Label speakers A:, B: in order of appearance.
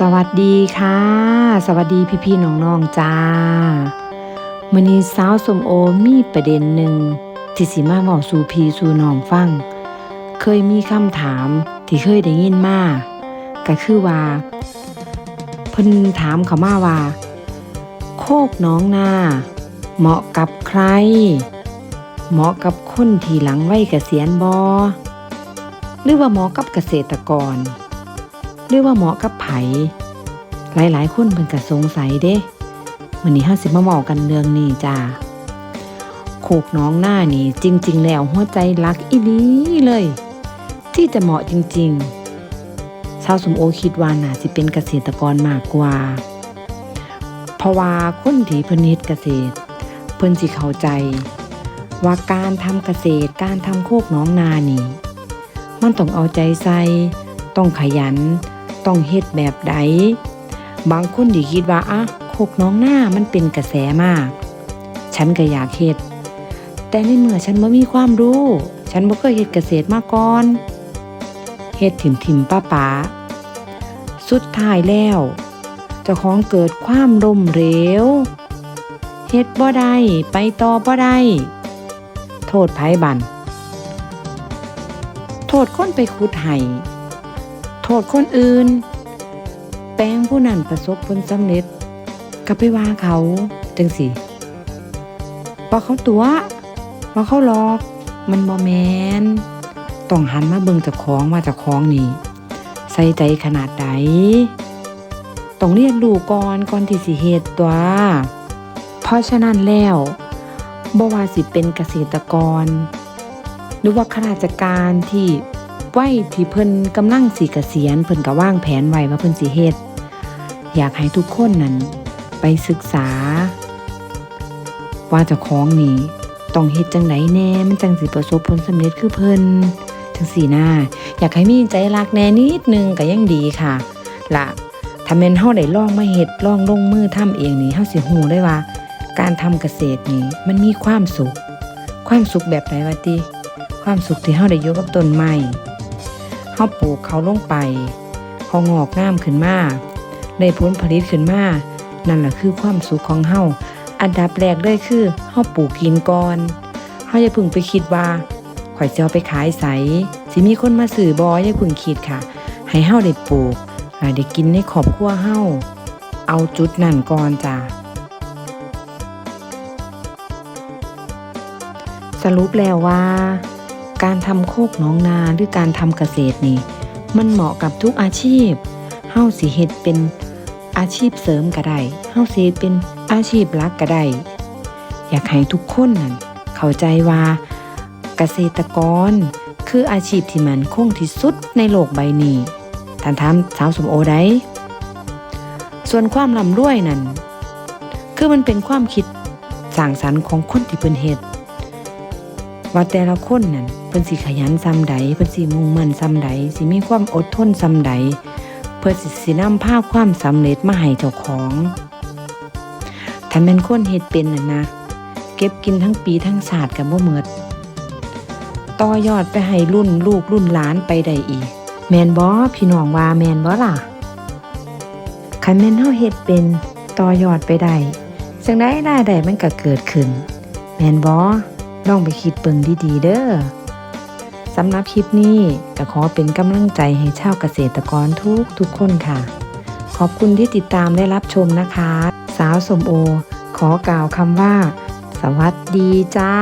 A: สวัสดีค่ะ สวัสดีพี่ๆน้องๆจ้ามือนี้สาวสมโอมีประเด็นหนึ่งที่สิมาเว้าสู่พีสู่น้องฟัง เคยมีคำถามที่เคยได้ยินมาก็คือว่าเพิ่นถามเขามาว่า โคกน้องนาเหมาะกับใคร เหมาะกับคนที่หลังวัยเกษียณบ่หรือว่าเหมาะกับเกษตรกร หรือว่าเหมาะกับไผ หลายๆ คนเพิ่นก็สงสัยเด้มื้อนี้เฮาสิมาเว้ากันเรื่องนี้จ้าโคกน้องหน้านี่จริง ๆ แล้วหัวใจรักอีหลีเลย ที่จะเหมาะจริง ๆ ชาวสมโอคิดว่าน่าสิเป็นเกษตรกรมากกว่า เพราะว่าคนที่เพิ่นเฮ็ดเกษตร เพิ่นสิเข้าใจ ว่าการทำเกษตรการทำโคกน้องนานี่ มันต้องเอาใจใส่ต้องขยัน ต้องเฮ็ดแบบใด บางคนที่คิดว่าอะโคกน้องหน้ามันเป็นกระแสมาก ฉันก็อยากเฮ็ด แต่ในเมื่อฉันบ่มีความรู้ ฉันบ่เคยเฮ็ดเกษตรมาก่อนเฮ็ดถิ่มถิ่มป้าป๋าสุดท้ายแล้วเจ้าของเกิดความล้มเหลวเฮ็ดบ่ได้ไปต่อบ่ได้โทษไผบัน โทษคนไปขุดไห้ โทษคนอื่น แปลงผู้นั้นประสบผลสำเร็จก็ไปว่าเขาจังสิว่าเขาตัวว่าเขาหลอก มันบ่แมนต้องหันมาเบิ่งจ้าของว่าจ้าของนี่ ใส่ใจขนาดใดต้องเรียนรู้ก่อนก่อนที่สิเฮ็ดตัว เพราะฉะนั้นแล้วบ่ว่าสิเป็นเกษตรกร หรือว่าข้าราชการที่ ไว้ที่เพิ่นกำลังสิเกษียณเพิ่นก็ว่างแผนไว้ว่าเพิ่นสิเฮ็ดอยากให้ทุกคนนั้นไปศึกษา ว่าเจ้าของนี่ต้องเฮ็ดจังไดแน่มันจังสิประสบผลสำเร็จคือเพิ่นจังสี่หน้า อยากให้มีใจรักแน่นิดนึงก็ยังดีค่ะละถ้าแม่นเฮาได้ลองมาเฮ็ดลองลงมือทำเองนี่เฮาสิฮู้ได้ว่า การทำเกษตรนี่มันมีความสุข ความสุขแบบไหนวะติความสุขที่เฮาได้อยู่กับต้นไม้ เฮาปลูกเขาลงไปเขางอกงามขึ้นมาได้ผลผลิตขึ้นมานั่นแหละคือความสุขของเฮาอันดับแรกเลยคือเฮาปลูกกินก่อนเฮาอย่าพึ่งไปคิดว่าข่อยสิเอาไปขายใสสิมีคนมาซื้อบ่อย่าพึ่งคิดค่ะ ให้เฮาได้ปลูกได้กินในครอบครัวเฮาเอาจุดนั่นก่อนจ้ะสรุปแล้วว่า การทำโคกหน้องนาหรือการทำเกษตรนี่ มันเหมาะกับทุกอาชีพเฮาสิเฮ็ดเป็นอาชีพเสริมก็ได้เฮาสิเฮ็ดเป็นอาชีพหลักก็ได้อยากให้ทุกคนนั่นเข้าใจว่า เกษตรกรคืออาชีพที่มันคงที่สุดในโลกใบนี้ท่านถามสาวสมโอได้ส่วนความร่ำรวยนั่นคือมันเป็นความคิดสร้างสรรค์ของคนที่เพิ่นเฮ็ดว่าแต่ละคนนั่น พิ่นสิขยันซ้ำใดเพิ่นสิมุ่งมั่นซ้ำใดสิมีความอดทนซ้ำใดเพื่อสิสินำพาพความสำเร็จมาให้เจ้าของถ้าแม่นคนเฮ็ดเป็นน่ะนะ เก็บกินทั้งปีทั้งศาสตร์กับบ่หมดต่อยอดไปให้รุ่นลูกรุ่นหลานไปได้อีก แมนบ่พี่น้องว่าแมนบ่ล่ะคันแมนเฮาเฮ็ดเป็นต่อยอดไปได้จังได๋รายได้มันก็เกิดขึ้น แมนบ่ลองไปคิดเบิ่งดีๆเด้อ สำหรับคลิปนี้ก็ขอเป็นกำลังใจให้ชาวเกษตรกรทุกทุกคนค่ะ ขอบคุณที่ติดตามได้รับชมนะคะ สาวสมโอ ขอกล่าวคำว่า สวัสดีจ้า